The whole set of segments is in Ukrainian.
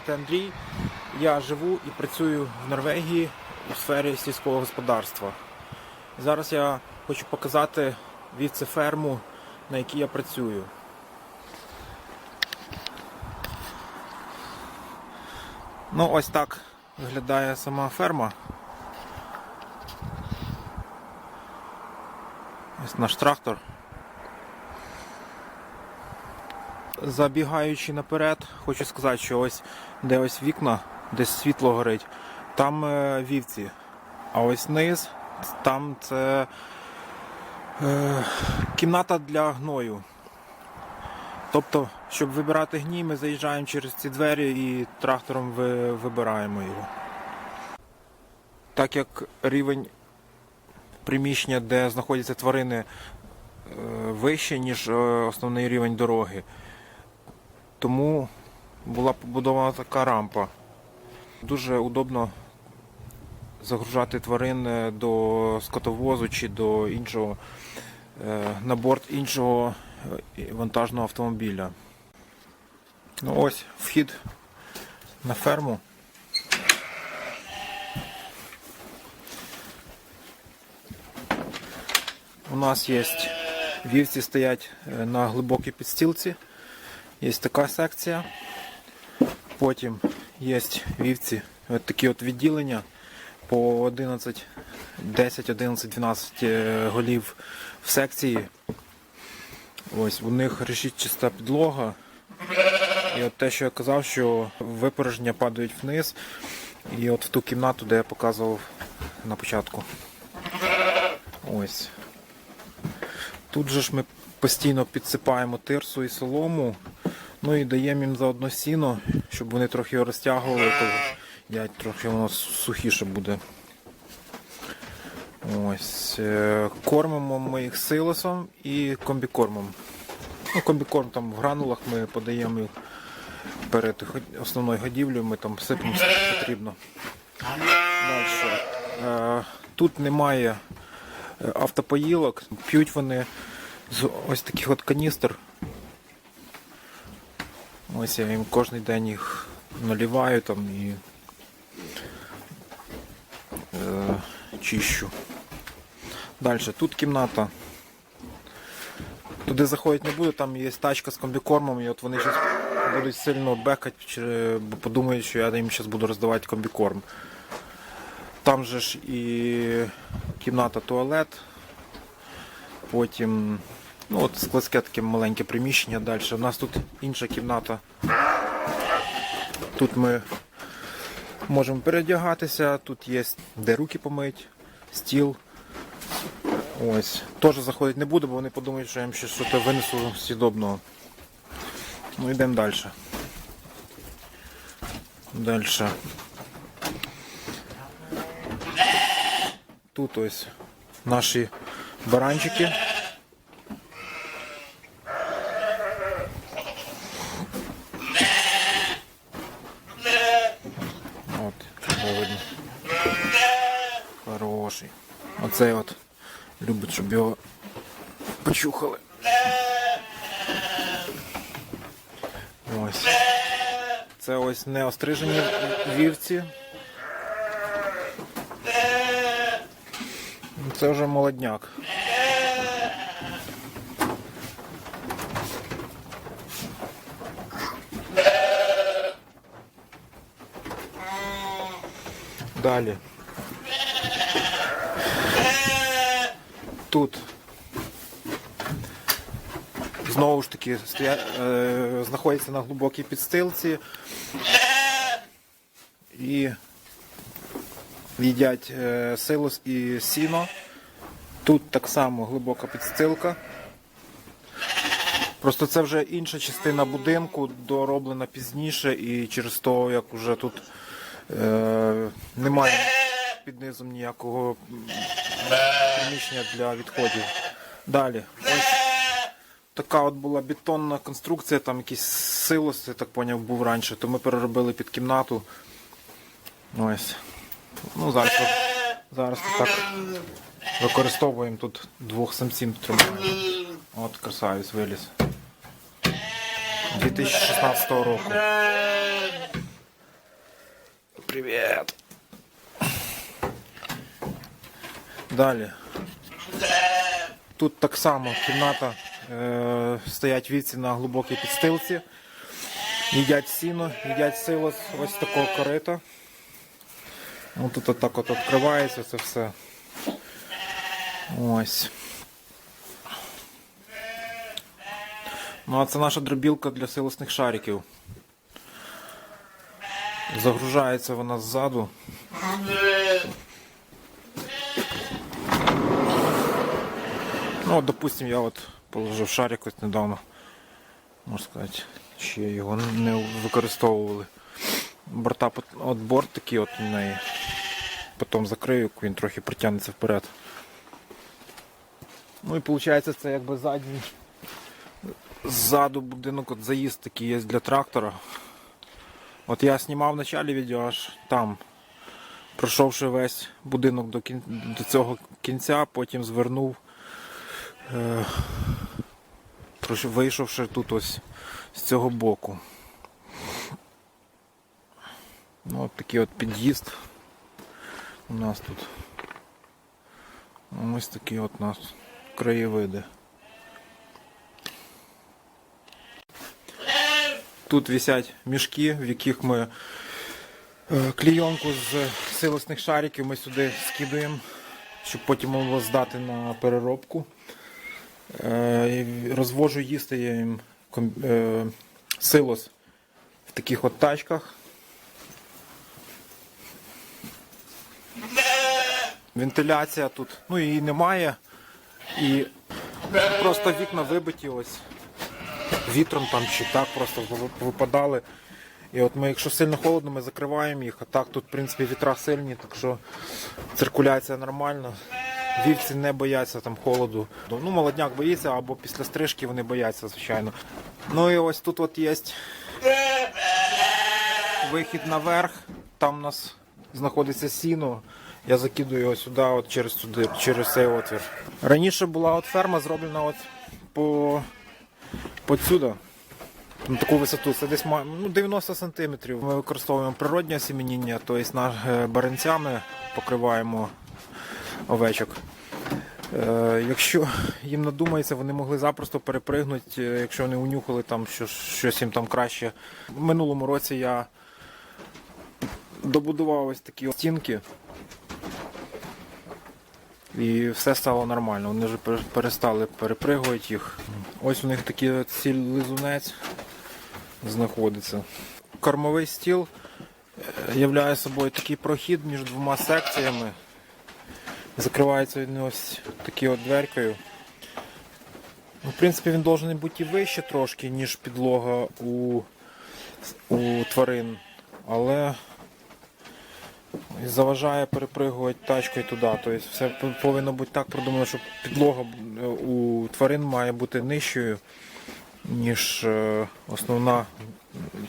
Звати Андрій. Я живу і працюю в Норвегії у сфері сільського господарства. Зараз я хочу показати вівцеферму, на якій я працюю. Ну, ось так виглядає сама ферма. Ось наш трактор. Забігаючи наперед, хочу сказати, що ось де ось вікна, де світло горить, там е, вівці. А ось низ, там це е, кімната для гною. Тобто, щоб вибирати гній, ми заїжджаємо через ці двері і трактором ви, вибираємо його. Так як рівень приміщення, де знаходяться тварини, е, вище, ніж е, основний рівень дороги. Тому була побудована така рампа. Дуже удобно загружати тварин е, до скотовозу чи до іншого е, на борт іншого е, вантажного автомобіля. Ну ось вхід на ферму. У нас є вівці стоять на глибокій підстілці. Є така секція. Потім є вівці, от такі от відділення по 11, 10, 11, 12 е, голів в секції. Ось у них решітчаста підлога. І от те, що я казав, що випорожнення падають вниз. І от в ту кімнату, де я показував на початку. Ось. Тут же ж ми постійно підсипаємо тирсу і солому. Ну і даємо їм заодно сіно, щоб вони трохи його розтягували, то як трохи воно сухіше буде. Ось. е, Кормимо ми їх силосом і комбікормом. Ну, комбікорм там в гранулах ми подаємо їх перед основною годівлею, ми там сипемо скільки потрібно. Далі. Е, Тут немає е, автопоїлок, п'ють вони з ось таких от каністр. Ось я їм кожен день їх наливаю там і е, чищу. Далі, тут кімната. Туди заходити не буду, там є тачка з комбікормом, і от вони зараз будуть сильно бекати, бо подумають, що я їм зараз буду роздавати комбікорм. Там же ж і кімната туалет. Потім ну, от складське таке маленьке приміщення далі. У нас тут інша кімната. Тут ми можемо передягатися, тут є де руки помить, стіл. Ось. Теж заходити не буду, бо вони подумають, що я їм ще щось винесу сідобного. Ну йдемо далі. Далі. Тут ось наші баранчики. От, чудово видно. Хороший. Оцей от любить, щоб його почухали. Ось. Це ось не острижені вівці. Це вже молодняк. Далі. Тут знову ж таки стоя... е, знаходяться на глибокій підстилці і їдять е, силос і сіно. Тут так само глибока підстилка. Просто це вже інша частина будинку, дороблена пізніше, і через то, як вже тут е, немає під низом ніякого приміщення для відходів. Далі. Ось така от була бетонна конструкція, там якийсь силос, я так поняв, був раніше, то ми переробили під кімнату. Ось. Ну, зараз, зараз так використовуємо тут двох самців тримаємо. От красавець виліз. 2016 року. Привіт. Далі. Тут так само кімната. Е, стоять вівці на глибокій підстилці. Їдять сіно, їдять силос ось такого корита. Ну, тут отак от відкривається це все. Ось. Ну а це наша дробілка для силосних шариків. Загружається вона ззаду. Ну, от, допустим, я от положив шарик ось недавно. Можна сказати, ще його не використовували. Борта, от борт такий от у неї. Потім закрию, він трохи притягнеться вперед. Ну і виходить це якби задній. Ззаду будинок от заїзд такий є для трактора. От я знімав в началі відео аж там, пройшовши весь будинок до, кін... до цього кінця, потім звернув, вийшовши тут ось з цього боку. Ну, от такий от під'їзд у нас тут. Ось такі от у нас краєвиди. Тут висять мішки, в яких ми е, клійонку з силосних шариків ми сюди скидуємо, щоб потім було здати на переробку. Е, Розвожу їсти я їм е, силос в таких от тачках. Вентиляція тут, ну її немає. І просто вікна вибиті ось вітром там чи так просто випадали. І от ми, якщо сильно холодно, ми закриваємо їх, а так тут, в принципі, вітра сильні, так що циркуляція нормальна. Вівці не бояться там холоду. Ну, молодняк боїться, або після стрижки вони бояться, звичайно. Ну і ось тут от є вихід наверх, там у нас знаходиться сіно. Я закидую його сюди, от через сюди, через цей отвір. Раніше була от ферма зроблена от по Подсюди. На таку висоту. Це десь ну, 90 сантиметрів. Ми використовуємо природнє осімініння, тобто е, баранцями покриваємо овечок. Е, якщо їм надумається, вони могли запросто перепригнути, е, якщо вони унюхали там що, щось їм там краще. В минулому році я добудував ось такі стінки. І все стало нормально. Вони вже перестали перепригувати їх. Ось у них такий от сіль лизунець знаходиться. Кормовий стіл е, являє собою такий прохід між двома секціями. Закривається він ось такою от дверкою. Ну, В принципі, він должен бути і вище трошки, ніж підлога у, у тварин. Але заважає перепригувати тачкою туди. Тобто все повинно бути так продумано, щоб підлога е, у тварин має бути нижчою, ніж е, основна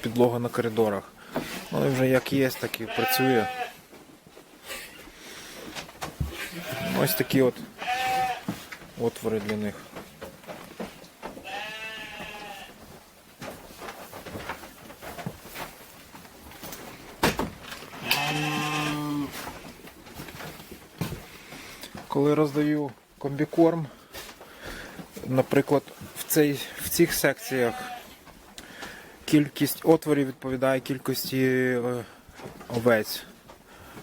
підлога на коридорах. Ну вже як є, так і працює. Ось такі от отвори для них. Коли роздаю комбікорм, наприклад, в, цей, в цих секціях кількість отворів відповідає кількості е, овець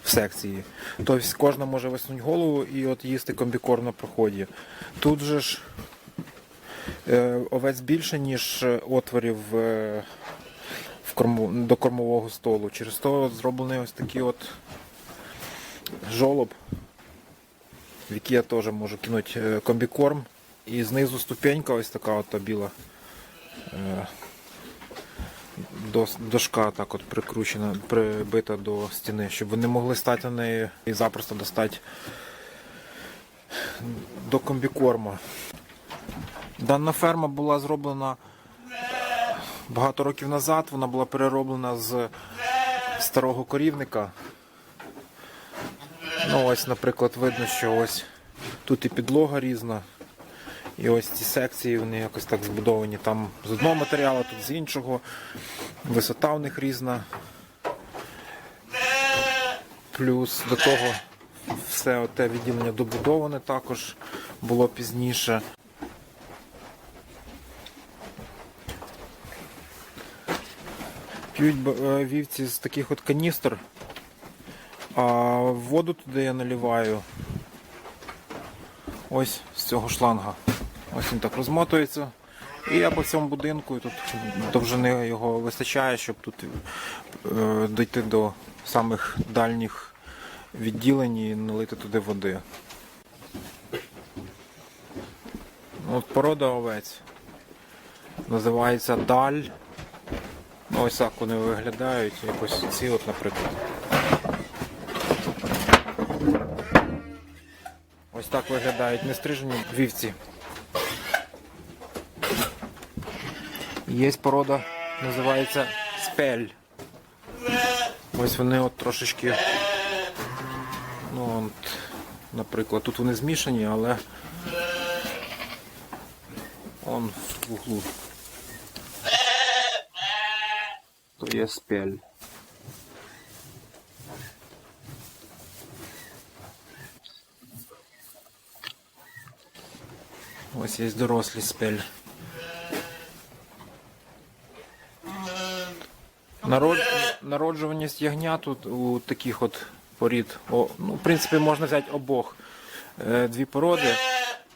в секції. Тобто кожна може висунути голову і от їсти комбікорм на проході. Тут же ж е, овець більше, ніж е, отворів е, в корму, до кормового столу. Через то зроблений ось такий от жолоб в який я теж можу кинути комбікорм. І знизу ступенька ось така от біла дошка так от прикручена, прибита до стіни, щоб вони могли стати на неї і запросто достати до комбікорма. Дана ферма була зроблена багато років назад, вона була перероблена з старого корівника. Ну ось, наприклад, видно, що ось тут і підлога різна. І ось ці секції вони якось так збудовані. Там з одного матеріалу, тут з іншого. Висота в них різна. Плюс до того все те відділення добудоване також було пізніше. П'ють е, вівці з таких от каністр, а воду туди я наливаю ось з цього шланга. Ось він так розмотується. І я по всьому будинку і тут довжини його вистачає, щоб тут е, дійти до самих дальніх відділень і налити туди води. От порода овець. Називається даль. Ну, ось так вони виглядають, якось ці от, наприклад. Ось так виглядають нестрижені вівці. Є порода, називається спель. Ось вони от трошечки. Ну, от, наприклад, тут вони змішані, але он в углу. То є спель. Ось є дорослі спель. Народ... Народжуваність ягня тут у таких от порід. О, ну, в принципі, можна взяти обох е, породи.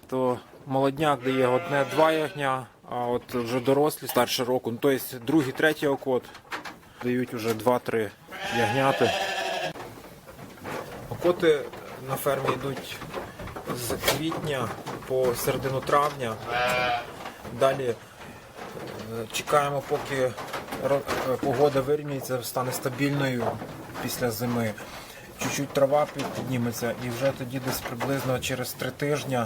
То молодняк дає одне-два ягня, а от вже дорослі старше року, ну, тобто другий, третій окот дають вже два-три ягняти. Окоти на фермі йдуть з квітня по середину травня. Далі е, чекаємо, поки погода вирівняється, стане стабільною після зими. Чуть-чуть трава підніметься і вже тоді десь приблизно через три тижні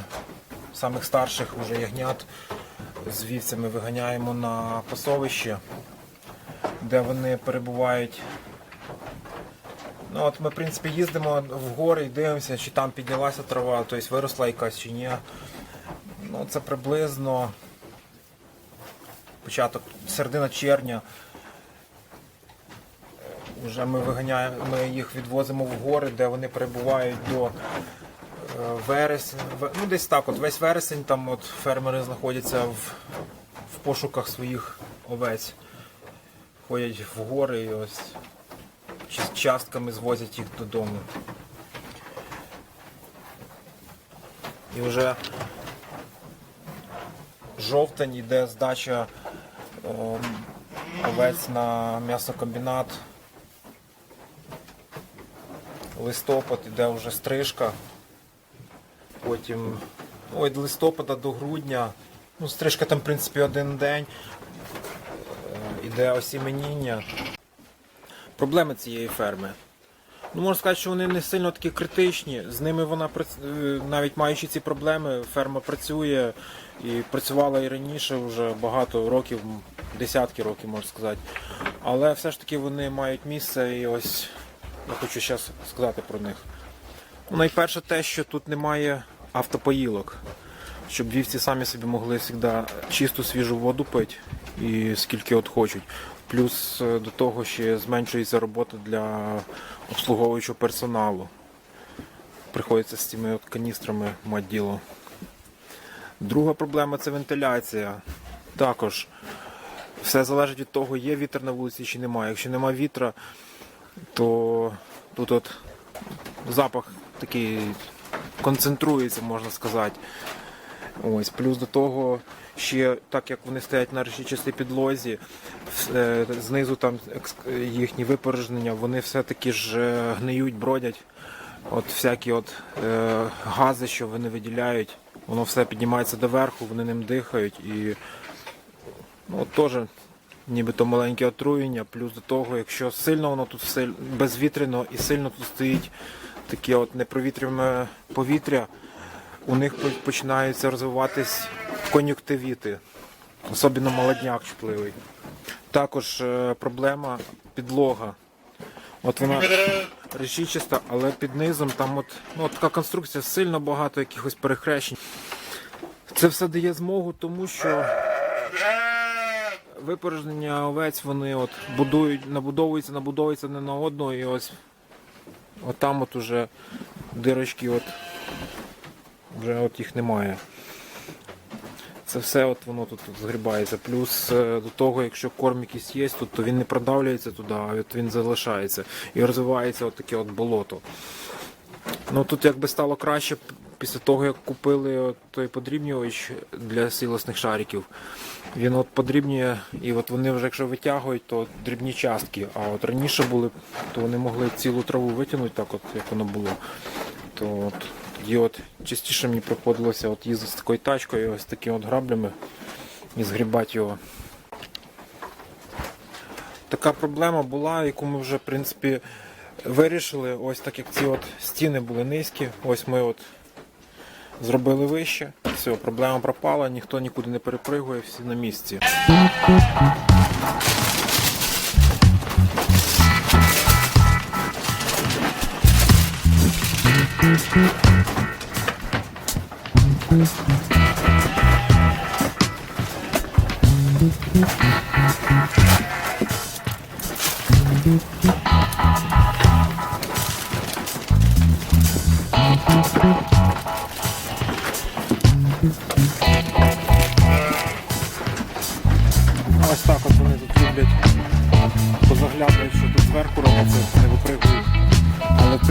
самих старших вже ягнят з вівцями виганяємо на пасовище, де вони перебувають Ну от ми, в принципі, їздимо в гори і дивимося, чи там піднялася трава, тобто виросла якась чи ні. Ну, це приблизно початок, середина червня. Вже ми виганяємо, ми їх відвозимо в гори, де вони перебувають до е, вересня. Ну, десь так, от весь вересень там от фермери знаходяться в, в пошуках своїх овець. Ходять в гори і ось частками звозять їх додому. І вже жовтень йде здача овець на м'ясокомбінат. Листопад іде вже стрижка. Потім від листопада до грудня. Ну, стрижка там, в принципі, один день. Е, Іде осіменіння. Проблеми цієї ферми. Ну, можна сказати, що вони не сильно такі критичні. З ними вона е, навіть маючи ці проблеми, ферма працює і працювала і раніше вже багато років, десятки років можна сказати. Але все ж таки вони мають місце і ось я хочу зараз сказати про них. Ну, найперше те, що тут немає автопоїлок, щоб вівці самі собі могли завжди чисту свіжу воду пити і скільки от хочуть. Плюс е, до того ще зменшується робота для обслуговуючого персоналу. Приходиться з цими от каністрами мати діло. Друга проблема це вентиляція. Також все залежить від того, є вітер на вулиці чи немає. Якщо немає вітра, то тут от запах такий концентрується, можна сказати. Ось, плюс до того, ще так як вони стоять на решітчастій підлозі, е, знизу там їхні випорожнення, вони все-таки ж е, гниють, бродять. От всякі от е, гази, що вони виділяють, воно все піднімається доверху, вони ним дихають і ну, теж нібито маленьке отруєння, плюс до того, якщо сильно воно тут все безвітряно і сильно тут стоїть таке от непровітряне повітря, у них починаються розвиватись кон'юктивіти, особливо молодняк чутливий. Також е, проблема підлога. От вона решітчаста, але під низом там от, ну, от така конструкція сильно багато якихось перехрещень. Це все дає змогу, тому що випорожнення овець вони от будують, набудовуються, набудовуються не на одного і ось От там от уже дирочки, от, вже от їх немає. Це все от воно тут згрібається. Плюс е, до того, якщо корм якийсь є, то він не продавлюється туди, а от він залишається. І розвивається от таке от болото. Ну тут якби стало краще після того, як купили от той подрібнювач для сілосних шариків. Він от подрібнює, і от вони вже якщо витягують, то дрібні частки. А от раніше були, то вони могли цілу траву витягнути, так от як воно було. То от, тоді от частіше мені приходилося от їздити з такою тачкою, ось такими от граблями і згрібати його. Така проблема була, яку ми вже в принципі вирішили. Ось так як ці от стіни були низькі, ось ми от зробили вище. Все, проблема пропала, ніхто нікуди не перепригує, всі на місці.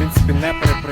Але в принципі не перепригують.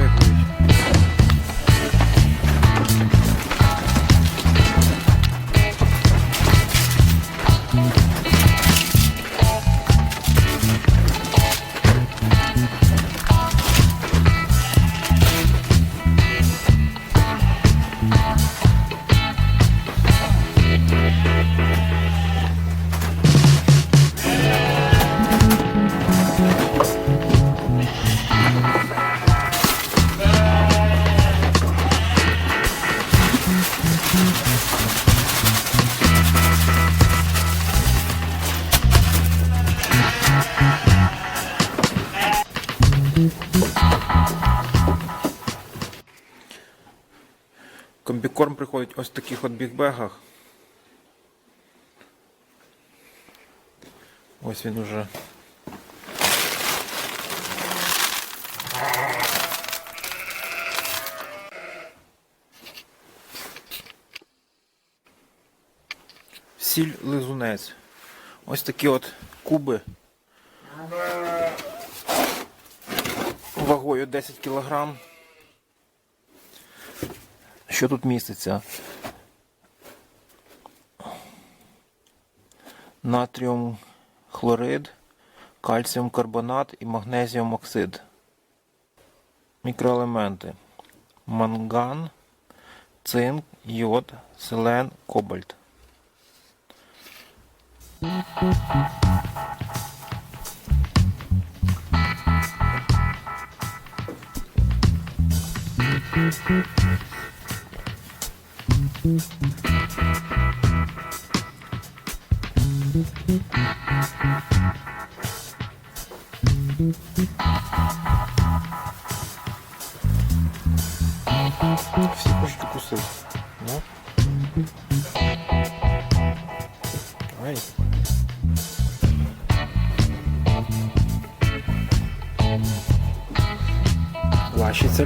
Комбікорм приходить ось в таких от бігбегах. Ось він уже. Сіль лизунець. Ось такі от куби. Вагою 10 кілограм. Що тут міститься? Натріум хлорид, кальціум карбонат і магнезіум оксид. Мікроелементи. Манган, цинк, йод, селен, кобальт. Всі хочуть укусити. Ну. Ай. Ваші це